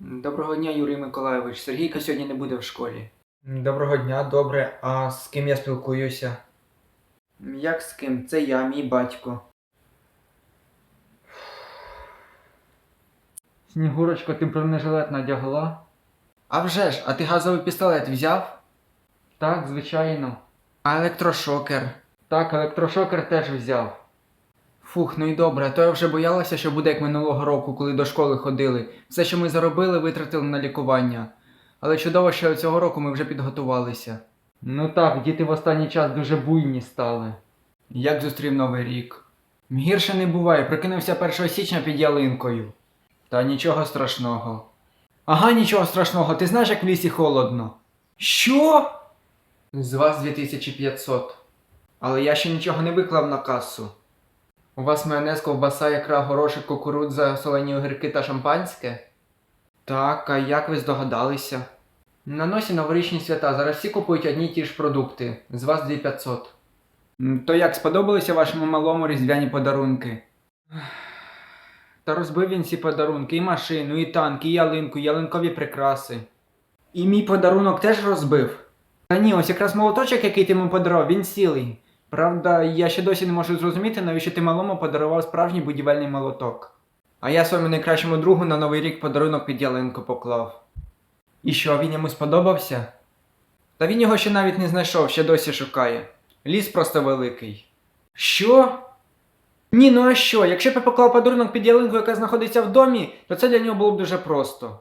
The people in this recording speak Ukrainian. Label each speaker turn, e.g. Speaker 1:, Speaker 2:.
Speaker 1: Доброго дня, Юрій Миколайович. Сергійка сьогодні не буде в школі.
Speaker 2: Доброго дня, добре. А з ким я спілкуюся?
Speaker 1: Як з ким? Це я, мій батько.
Speaker 2: Снігурочко, ти бронежилет надягла?
Speaker 1: А вже ж, а ти газовий пістолет взяв?
Speaker 2: Так, звичайно.
Speaker 1: А електрошокер?
Speaker 2: Так, електрошокер теж взяв.
Speaker 1: Фух, ну і добре, а то я вже боялася, що буде як минулого року, коли до школи ходили. Все, що ми заробили, витратили на лікування. Але чудово, що цього року ми вже підготувалися.
Speaker 2: Ну так, діти в останній час дуже буйні стали.
Speaker 1: Як зустрів новий рік? Гірше не буває, прикинувся 1 січня під ялинкою. Та нічого страшного. Ага, нічого страшного, ти знаєш, як в лісі холодно. Що? З вас 2500. Але я ще нічого не виклав на касу. У вас майонез, ковбаса, ікра, горошок, кукурудза, солені огірки та шампанське? Так, а як ви здогадалися? На носі новорічні свята, зараз всі купують одні й ті ж продукти. З вас 2500. То як сподобалися вашому малому різдвяні подарунки? Та розбив він ці подарунки, і машину, і танк, і ялинку, і ялинкові прикраси. І мій подарунок теж розбив. Та ні, ось якраз молоточок, який ти йому подарував, він цілий. Правда, я ще досі не можу зрозуміти, навіщо ти малому подарував справжній будівельний молоток. А я своєму найкращому другу на новий рік подарунок під ялинку поклав. І що, він йому сподобався? Та він його ще навіть не знайшов, ще досі шукає. Ліс просто великий. Що? Ні, ну а що? Якщо б я поклав подарунок під ялинку, яка знаходиться в домі, то це для нього було б дуже просто.